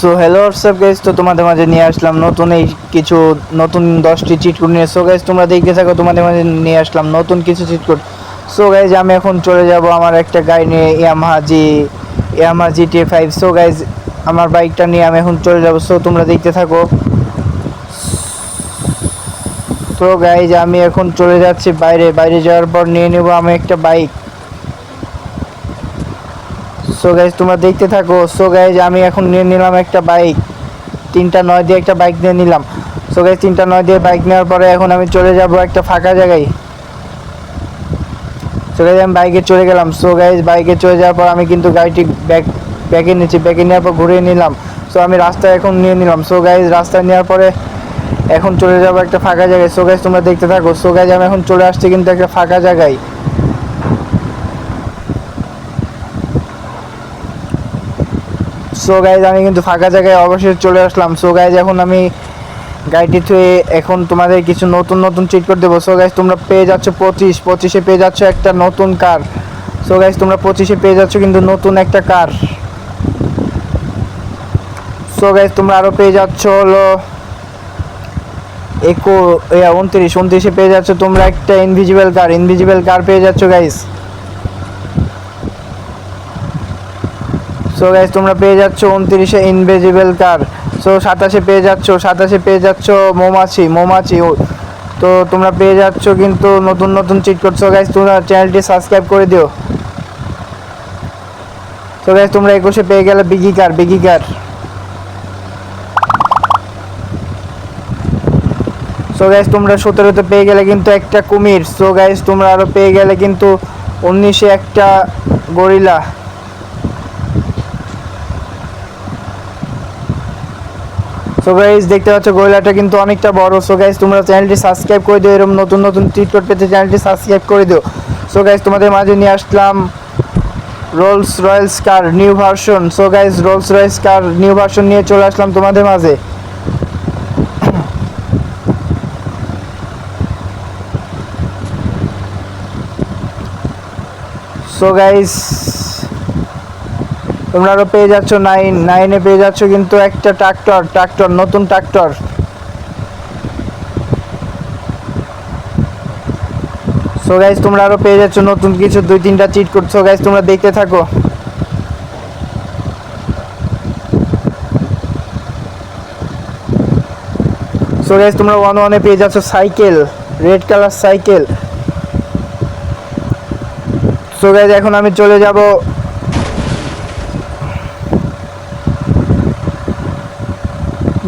So hello WhatsApp guys তো তোমাদের মাঝে নিয়ে আসলাম নতুন এই কিছু নতুন দশটি চিট কোড নিয়ে। সো গাইজ তোমরা দেখতে থাকো, তোমাদের মাঝে নিয়ে আসলাম নতুন কিছু চিট কোড সো গাইজ আমি এখন চলে যাব আমার একটা গাড়ি নিয়ে Yamaha G Yamaha G T five so guys আমার বাইকটা নিয়ে আমি এখন চলে যাব। সো তোমরা দেখতে থাকো। তো গাইজ আমি এখন চলে যাচ্ছি বাইরে। বাইরে যাওয়ার পর নিয়ে নেব আমি একটা বাইক সো গাইজ তোমরা দেখতে থাকো। সো গাইজ আমি এখন নিয়ে নিলাম একটা বাইক তিনটা নয় দিয়ে একটা বাইক নিয়ে নিলাম। সো গাইজ তিনটা নয় দিয়ে বাইক নেওয়ার পরে এখন আমি চলে যাব একটা ফাঁকা জায়গায়। সো গাইজ আমি বাইকে চলে গেলাম। সো গাইজ বাইকে চলে যাওয়ার পর আমি কিন্তু গাড়িটি ব্যাক ব্যাকে নিয়েছি ব্যাকে নেওয়ার পর ঘুরিয়ে নিলাম। সো আমি রাস্তা এখন নিয়ে নিলাম। সো গাইজ রাস্তা নেওয়ার পরে এখন চলে যাব একটা ফাঁকা জায়গায়। সো গাইজ তোমরা দেখতে থাকো। সো গাইজ আমি এখন চলে আসছি কিন্তু একটা ফাঁকা জায়গায়। সো গাইজ আমি কিন্তু ফাঁকা জায়গায় অবশ্যই চলে আসলাম। সো গাইজ এখন আমি গাড়িটি থুয়ে এখন তোমাদের কিছু নতুন নতুন চিট করে দেবো। সো গাইজ তোমরা পেয়ে যাচ্ছ পঁচিশ। পঁচিশে পেয়ে যাচ্ছ একটা নতুন কার সো গাইজ তোমরা পঁচিশে পেয়ে যাচ্ছ কিন্তু নতুন একটা কার সো গাইজ তোমরা আরও পেয়ে যাচ্ছ হলো একো উনত্রিশ। উনত্রিশে পেয়ে যাচ্ছ তোমরা একটা ইনভিজিবল কার ইনভিজিবল কার পেয়ে যাচ্ছ গাইজ সো গাইজ তোমরা পেয়ে যাচ্ছ উনত্রিশে ইনভিজিবল কার সো সাতাশে পেয়ে যাচ্ছ, সাতাশে পেয়ে যাচ্ছ মৌমাছি মৌমাছি। তো তোমরা পেয়ে যাচ্ছ কিন্তু নতুন নতুন চিট করছ গাইজ তোমরা চ্যানেলটি সাবস্ক্রাইব করে দিও। তো গাইজ তোমরা একুশে পেয়ে গেলে বিগি কার বিগি কার সো গাইজ তোমরা সতেরোতে পেয়ে গেলে কিন্তু একটা কুমির। সো গাইজ তোমরা আরও পেয়ে গেলে কিন্তু উনিশে একটা গরিলা। সো গাইজ দেখতে পাচ্ছ গরিলাটা কিন্তু অনেকটা বড়। সো গাইজ তোমরা চ্যানেলটি সাবস্ক্রাইব করে দিও এরকম নতুন নতুন ট্রিট পেতে চ্যানেলটি সাবস্ক্রাইব করে দিও। সো গাইজ তোমাদের মাঝে নিয়ে আসলাম Rolls Royce car new version so guys Rolls Royce car new version নিয়ে চলে আসলাম তোমাদের মাঝে। সো গাইজ তোমরা আরও পেয়ে যাচ্ছ নাইন নাইনে পেয়ে যাচ্ছ কিন্তু একটা ট্রাক্টর ট্রাক্টর নতুন ট্রাক্টর সো গাইজ তোমরা আরও পেয়ে যাচ্ছ নতুন কিছু, দুই তিনটা চিট করছ গাইজ তোমরা দেখতে থাকো। সো গাইজ তোমরা ওয়ান ওয়ানে পেয়ে যাচ্ছ cycle red colour cycle so guys এখন আমি চলে যাব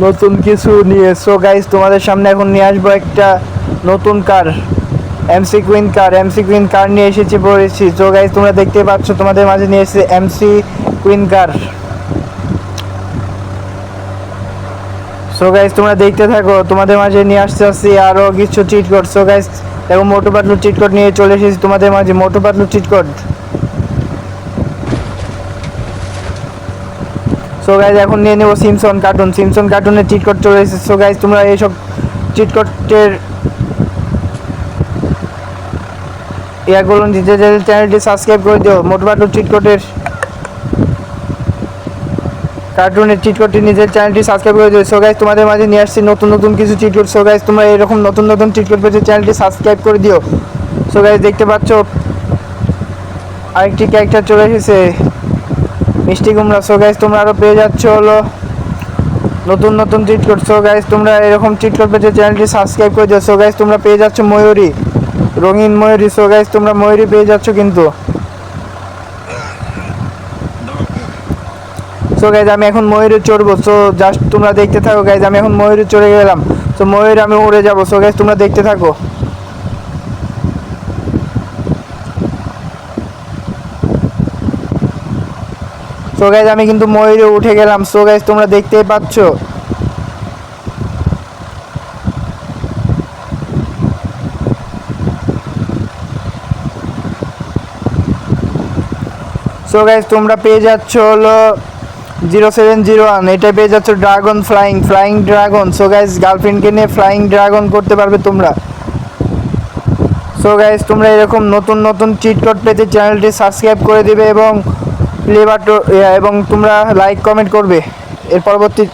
নতুন কিছু নিয়ে। সো গাইজ তোমাদের সামনে এখন নিয়ে আসব একটা নতুন car McQueen car McQueen car নিয়ে এসেছি, পড়েছি। সো গাইজ তোমরা দেখতে পাচ্ছ, তোমাদের মাঝে নিয়ে এসেছে McQueen car so guys তোমরা দেখতে থাকো, তোমাদের মাঝে নিয়ে আসতে আসছি আরও কিছু চিট কোড সো গাইজ দেখো মোটু পাতলু চিট কোড নিয়ে চলে এসেছি তোমাদের মাঝে Motu Patlu cheat code so guys এখন নিয়ে নেব সিমসন কার্টুন সিমসন কার্টুনের চিট কোড চলে এসেছে। সো গাইজ তোমরা এইসব চিট কোডের নিজে নিজের চ্যানেলটি সাবস্ক্রাইব করে দিও। মোটবাটু চিট কোডের কার্টুনের চিট নিজের চ্যানেলটি সাবস্ক্রাইব করে দিও। সো গাইজ তোমাদের মাঝে নিয়ে আসছি নতুন নতুন কিছু চিট কোড সো গাইজ তোমরা এরকম নতুন নতুন চিট কোড চ্যানেলটি সাবস্ক্রাইব করে দিও। সো গাইজ দেখতে পাচ্ছ, আরেকটি ক্যারেক্টার চলে এসেছে। মিষ্টি কুমড়া। সো গাইজ তোমরা আরও পেয়ে যাচ্ছ হলো নতুন নতুন কোড সো গাইজ তোমরা এরকম চিট কোড পেয়েছে চ্যানেলটি সাবস্ক্রাইব করে দিও। সো গাইজ তোমরা পেয়ে যাচ্ছ ময়ূরী, রঙিন ময়ূরী। সো গাইজ তোমরা ময়ূরী পেয়ে যাচ্ছ কিন্তু। সো গাইজ আমি এখন ময়ূরে চড়বো। সো জাস্ট তোমরা দেখতে থাকো। গাইজ আমি এখন ময়ূরে চড়ে গেলাম। সো ময়ূরে, আমি উড়ে যাব। সো গাইজ তোমরা দেখতে থাকো। সো গাইজ আমি কিন্তু ময়ূরে উঠে গেলাম। সো গাইজ তোমরা দেখতেই পাচ্ছ। সো গাইজ তোমরা পেয়ে যাচ্ছ হলো জিরো সেভেন জিরো ওয়ান। এটা পেয়ে যাচ্ছ dragon flying flying dragon. So guys গার্লফ্রেন্ডকে নিয়ে ফ্লাইং ড্রাগন করতে পারবে তোমরা। সো গাইজ তোমরা এরকম নতুন নতুন চিট কোড পেতে চ্যানেলটি সাবস্ক্রাইব করে দিবে এবং বাটন এবং তোমরা লাইক কমেন্ট করবে। এর পরবর্তী